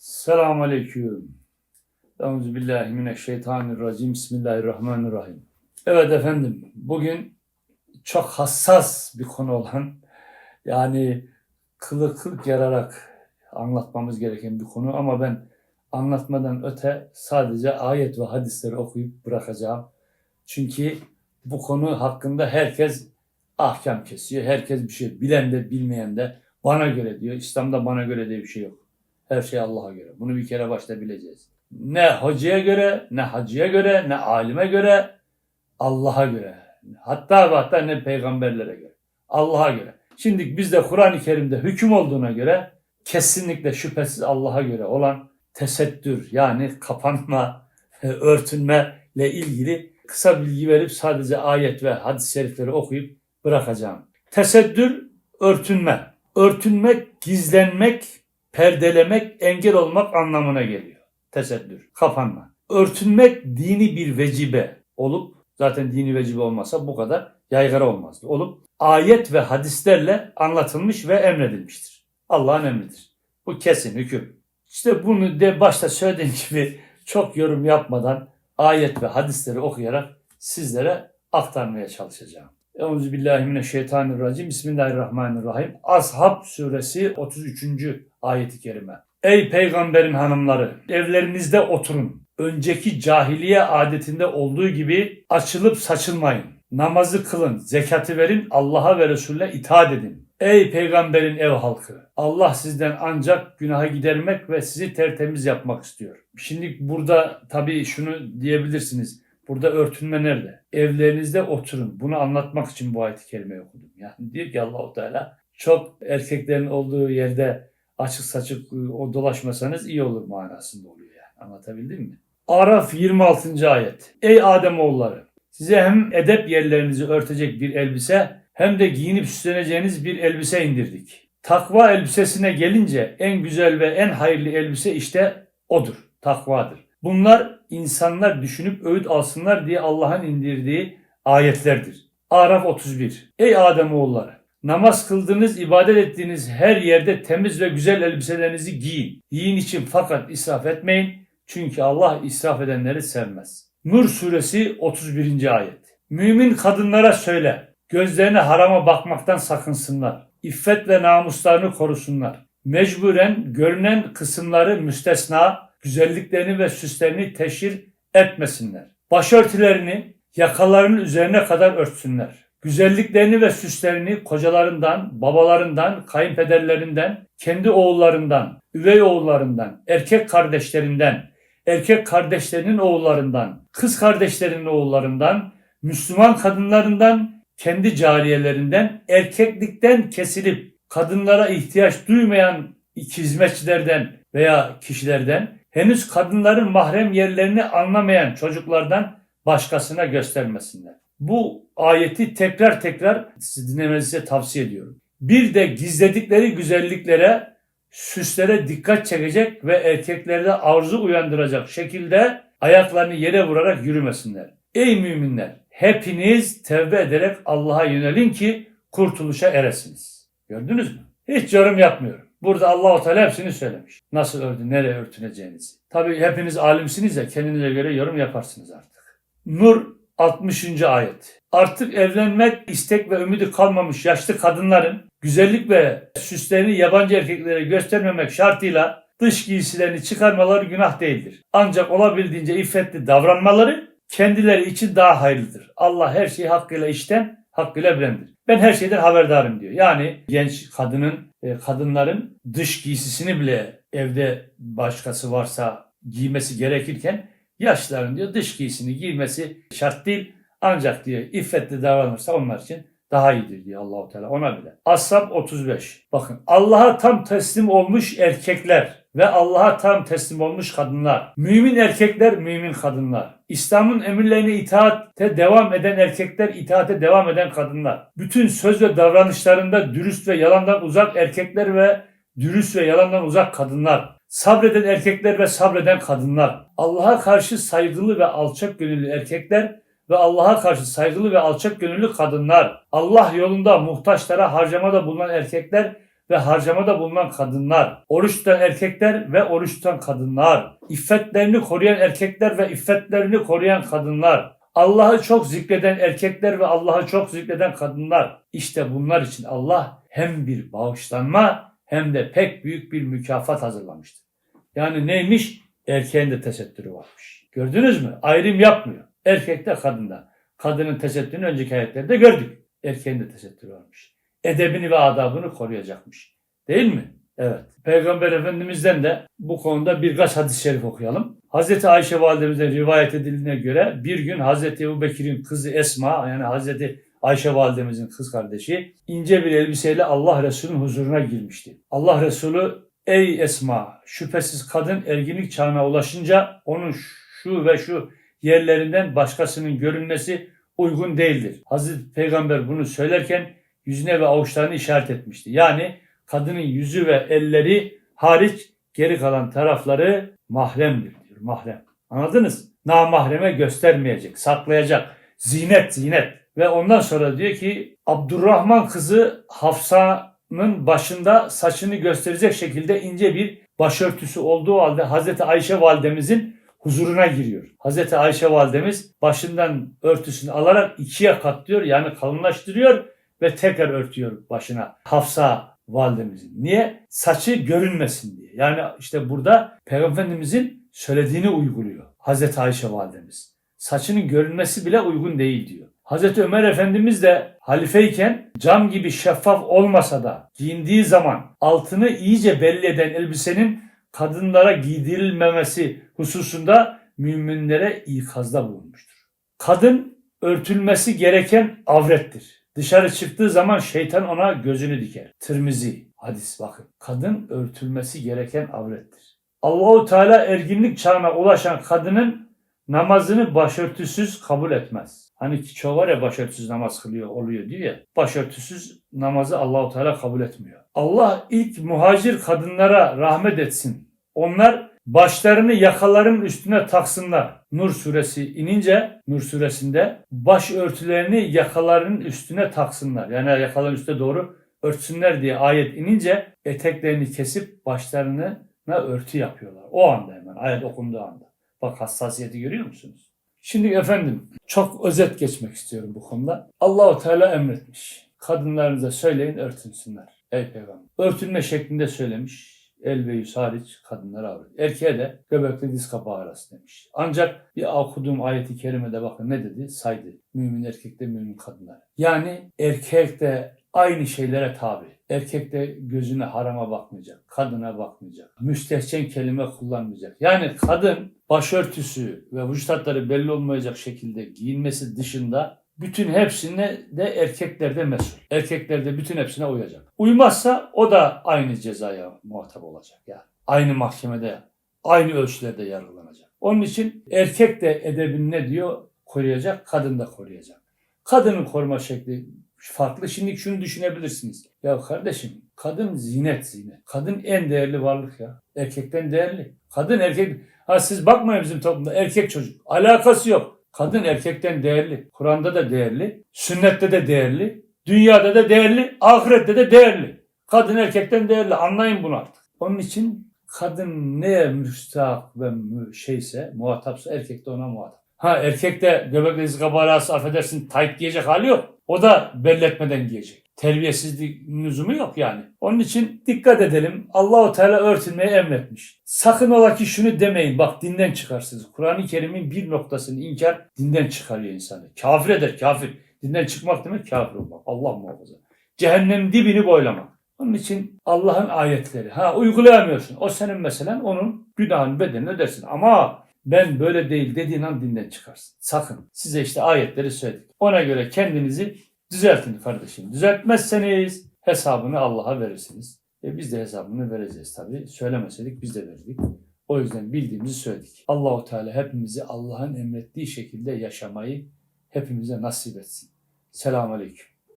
Selamun Aleyküm. Euzubillahimineşşeytanirracim. Bismillahirrahmanirrahim. Evet efendim, bugün çok hassas bir konu olan, yani kılı kırk yararak anlatmamız gereken bir konu ama ben anlatmadan öte sadece ayet ve hadisleri okuyup bırakacağım. Çünkü bu konu hakkında herkes ahkam kesiyor. Herkes bir şey bilen de bilmeyen de bana göre diyor. İslam'da bana göre diye bir şey yok. Her şey Allah'a göre. Bunu bir kere başta bileceğiz. Ne hocaya göre, ne hacıya göre, ne alime göre, Allah'a göre. Hatta ve hatta ne peygamberlere göre. Allah'a göre. Şimdi bizde Kur'an-ı Kerim'de hüküm olduğuna göre kesinlikle şüphesiz Allah'a göre olan tesettür yani kapanma, örtünme ile ilgili kısa bilgi verip sadece ayet ve hadis-i şerifleri okuyup bırakacağım. Tesettür, örtünme. Örtünmek, gizlenmek, perdelemek, engel olmak anlamına geliyor. Tesettür, kapanma. Örtünmek dini bir vecibe olup, zaten dini vecibe olmasa bu kadar yaygara olmazdı. Olup ayet ve hadislerle anlatılmış ve emredilmiştir. Allah'ın emridir. Bu kesin hüküm. İşte bunu de başta söylediğim gibi çok yorum yapmadan ayet ve hadisleri okuyarak sizlere aktarmaya çalışacağım. Euzubillahimineşşeytanirracim. Bismillahirrahmanirrahim. Ashab suresi 33. ayeti kerime. Ey peygamberin hanımları evlerinizde oturun. Önceki cahiliye adetinde olduğu gibi açılıp saçılmayın. Namazı kılın, zekatı verin, Allah'a ve Resulüne itaat edin. Ey peygamberin ev halkı! Allah sizden ancak günaha gidermek ve sizi tertemiz yapmak istiyor. Şimdi burada tabii şunu diyebilirsiniz. Burada örtünme nerede? Evlerinizde oturun. Bunu anlatmak için bu ayet-i kerimeyi okudum. Yani diyor ki Allahu Teala çok erkeklerin olduğu yerde açık saçık o dolaşmasanız iyi olur manasında oluyor yani. Anlatabildim mi? Araf 26. ayet. Ey Adem oğulları size hem edep yerlerinizi örtecek bir elbise hem de giyinip süsleneceğiniz bir elbise indirdik. Takva elbisesine gelince en güzel ve en hayırlı elbise işte odur. Takvadır. Bunlar insanlar düşünüp öğüt alsınlar diye Allah'ın indirdiği ayetlerdir. Araf 31. Ey Ademoğulları! Namaz kıldığınız, ibadet ettiğiniz her yerde temiz ve güzel elbiselerinizi giyin. Yiyin için fakat israf etmeyin. Çünkü Allah israf edenleri sevmez. Nur suresi 31. ayet. Mümin kadınlara söyle. Gözlerine harama bakmaktan sakınsınlar. İffet ve namuslarını korusunlar. Mecburen görünen kısımları müstesna, güzelliklerini ve süslerini teşhir etmesinler. Başörtülerini yakalarının üzerine kadar örtsünler. Güzelliklerini ve süslerini kocalarından, babalarından, kayınpederlerinden, kendi oğullarından, üvey oğullarından, erkek kardeşlerinden, erkek kardeşlerinin oğullarından, kız kardeşlerinin oğullarından, Müslüman kadınlarından, kendi cariyelerinden, erkeklikten kesilip kadınlara ihtiyaç duymayan hizmetçilerden veya kişilerden, henüz kadınların mahrem yerlerini anlamayan çocuklardan başkasına göstermesinler. Bu ayeti tekrar tekrar dinlemenizi tavsiye ediyorum. Bir de gizledikleri güzelliklere, süslere dikkat çekecek ve erkeklerde arzu uyandıracak şekilde ayaklarını yere vurarak yürümesinler. Ey müminler! Hepiniz tevbe ederek Allah'a yönelin ki kurtuluşa eresiniz. Gördünüz mü? Hiç yorum yapmıyorum. Burada Allah-u Teala hepsini söylemiş. Nasıl ördü, nereye örtüneceğinizi. Tabii hepiniz alimsiniz ya kendinize göre yorum yaparsınız artık. Nur 60. ayet. Artık evlenmek istek ve ümidi kalmamış yaşlı kadınların güzellik ve süslerini yabancı erkeklere göstermemek şartıyla dış giysilerini çıkarmaları günah değildir. Ancak olabildiğince iffetli davranmaları kendileri için daha hayırlıdır. Allah her şeyi hakkıyla işten, hakkıyla bilendir. Ben her şeyden haberdarım diyor. Yani genç kadının, e, kadınların dış giysisini bile evde başkası varsa giymesi gerekirken yaşlıların diyor dış giysini giymesi şart değil. Ancak diyor iffetli davranırsa onlar için daha iyidir diyor Allahu Teala ona bile. Ashab 35. Bakın Allah'a tam teslim olmuş erkekler ve Allah'a tam teslim olmuş kadınlar. Mümin erkekler, mümin kadınlar. İslam'ın emirlerine itaate devam eden erkekler, itaate devam eden kadınlar. Bütün söz ve davranışlarında dürüst ve yalandan uzak erkekler ve dürüst ve yalandan uzak kadınlar. Sabreden erkekler ve sabreden kadınlar. Allah'a karşı saygılı ve alçak gönüllü erkekler ve Allah'a karşı saygılı ve alçak gönüllü kadınlar. Allah yolunda muhtaçlara harcamada bulunan erkekler ve harcamada bulunan kadınlar, oruç tutan erkekler ve oruç tutan kadınlar, iffetlerini koruyan erkekler ve iffetlerini koruyan kadınlar, Allah'ı çok zikreden erkekler ve Allah'ı çok zikreden kadınlar. İşte bunlar için Allah hem bir bağışlanma hem de pek büyük bir mükafat hazırlamıştır. Yani neymiş? Erkeğin de tesettürü varmış. Gördünüz mü? Ayrım yapmıyor. Erkekte kadında. Kadının tesettürünü önceki ayetlerde gördük. Erkeğin de tesettürü varmış. Edebini ve adabını koruyacakmış. Değil mi? Evet. Peygamber Efendimiz'den de bu konuda birkaç hadis-i şerif okuyalım. Hazreti Ayşe validemizden rivayet edildiğine göre bir gün Hazreti Ebu Bekir'in kızı Esma yani Hazreti Ayşe validemizin kız kardeşi ince bir elbiseyle Allah Resulü'nün huzuruna girmişti. Allah Resulü ey Esma şüphesiz kadın erginlik çağına ulaşınca onun şu ve şu yerlerinden başkasının görünmesi uygun değildir. Hazreti Peygamber bunu söylerken yüzüne ve avuçlarını işaret etmişti. Yani kadının yüzü ve elleri hariç geri kalan tarafları mahremdir diyor. Mahrem. Anladınız? Namahreme göstermeyecek, saklayacak. Zinet, zinet. Ve ondan sonra diyor ki Abdurrahman kızı Hafsa'nın başında saçını gösterecek şekilde ince bir başörtüsü olduğu halde Hazreti Ayşe validemizin huzuruna giriyor. Hazreti Ayşe validemiz başından örtüsünü alarak ikiye katlıyor yani kalınlaştırıyor ve tekrar örtüyor başına Hafsa validemizin. Niye? Saçı görünmesin diye. Yani işte burada Peygamber Efendimizin söylediğini uyguluyor. Hazreti Ayşe validemiz. Saçının görünmesi bile uygun değil diyor. Hazreti Ömer Efendimiz de halifeyken cam gibi şeffaf olmasa da giyindiği zaman altını iyice belli eden elbisenin kadınlara giydirilmemesi hususunda müminlere ikazda bulunmuştur. Kadın örtülmesi gereken avrettir. Dışarı çıktığı zaman şeytan ona gözünü diker. Tirmizi hadis bakın. Kadın örtülmesi gereken avrettir. Allahu Teala erginlik çağına ulaşan kadının namazını başörtüsüz kabul etmez. Hani çoğu var ya başörtüsüz namaz kılıyor oluyor diyor ya. Başörtüsüz namazı Allahu Teala kabul etmiyor. Allah ilk muhacir kadınlara rahmet etsin. Onlar başlarını yakaların üstüne taksınlar. Nur suresi inince Nur suresinde baş örtülerini yakaların üstüne taksınlar. Yani yakaların üstüne doğru örtsünler diye ayet inince eteklerini kesip başlarına örtü yapıyorlar. O anda hemen ayet okunduğu anda. Bak hassasiyeti görüyor musunuz? Şimdi efendim çok özet geçmek istiyorum bu konuda. Allahu Teala emretmiş. Kadınlarınıza söyleyin örtünsünler. Ey peygamber. Örtünme şeklinde söylemiş. El ve yüz hariç kadınlara avret. Erkeğe de göbekle diz kapağı arası demiş. Ancak bir okuduğum ayeti kerimede bakın ne dedi? Saydı. Mümin erkekte mümin kadınlar. Yani erkek de aynı şeylere tabi. Erkek de gözüne harama bakmayacak, kadına bakmayacak, müstehcen kelime kullanmayacak. Yani kadın başörtüsü ve vücut hatları belli olmayacak şekilde giyinmesi dışında bütün hepsine de erkekler de mesul. Erkekler de bütün hepsine uyacak. Uymazsa o da aynı cezaya muhatap olacak. Yani aynı mahkemede, aynı ölçülerde yargılanacak. Onun için erkek de edebini ne diyor? Koruyacak, kadın da koruyacak. Kadının koruma şekli farklı. Şimdi şunu düşünebilirsiniz. Ya kardeşim kadın zinet zinet. Kadın en değerli varlık ya. Erkekten değerli. Kadın erkek. Ha siz bakmayın bizim toplumda erkek çocuk. Alakası yok. Kadın erkekten değerli. Kur'an'da da değerli. Sünnette de değerli. Dünyada da değerli. Ahirette de değerli. Kadın erkekten değerli. Anlayın bunu artık. Onun için kadın neye müstahak ve şeyse, muhatapsa erkek de ona muhatap. Ha erkek de göbekle diz kapağı arası affedersin tayt giyecek hali yok. O da belletmeden giyecek. Terbiyesizlik lüzumu yok yani. Onun için dikkat edelim. Allahu Teala örtünmeyi emretmiş. Sakın ola ki şunu demeyin. Bak dinden çıkarsınız. Kur'an-ı Kerim'in bir noktasını inkar dinden çıkarıyor insanı. Kafir eder kafir. Dinden çıkmak demek kafir olmak. Allah muhafaza. Cehennem dibini boylamak. Onun için Allah'ın ayetleri. Ha uygulayamıyorsun. O senin meselen onun günahın bedelini ödersin. Ama ben böyle değil dediğin an dinden çıkarsın. Sakın. Size işte ayetleri söyledik. Ona göre kendinizi düzeltin kardeşim. Düzeltmezseniz hesabını Allah'a verirsiniz. E biz de hesabını vereceğiz tabii. Söylemeseydik biz de verirdik. O yüzden bildiğimizi söyledik. Allahu Teala hepimizi Allah'ın emrettiği şekilde yaşamayı hepimize nasip etsin. Selamun Aleyküm.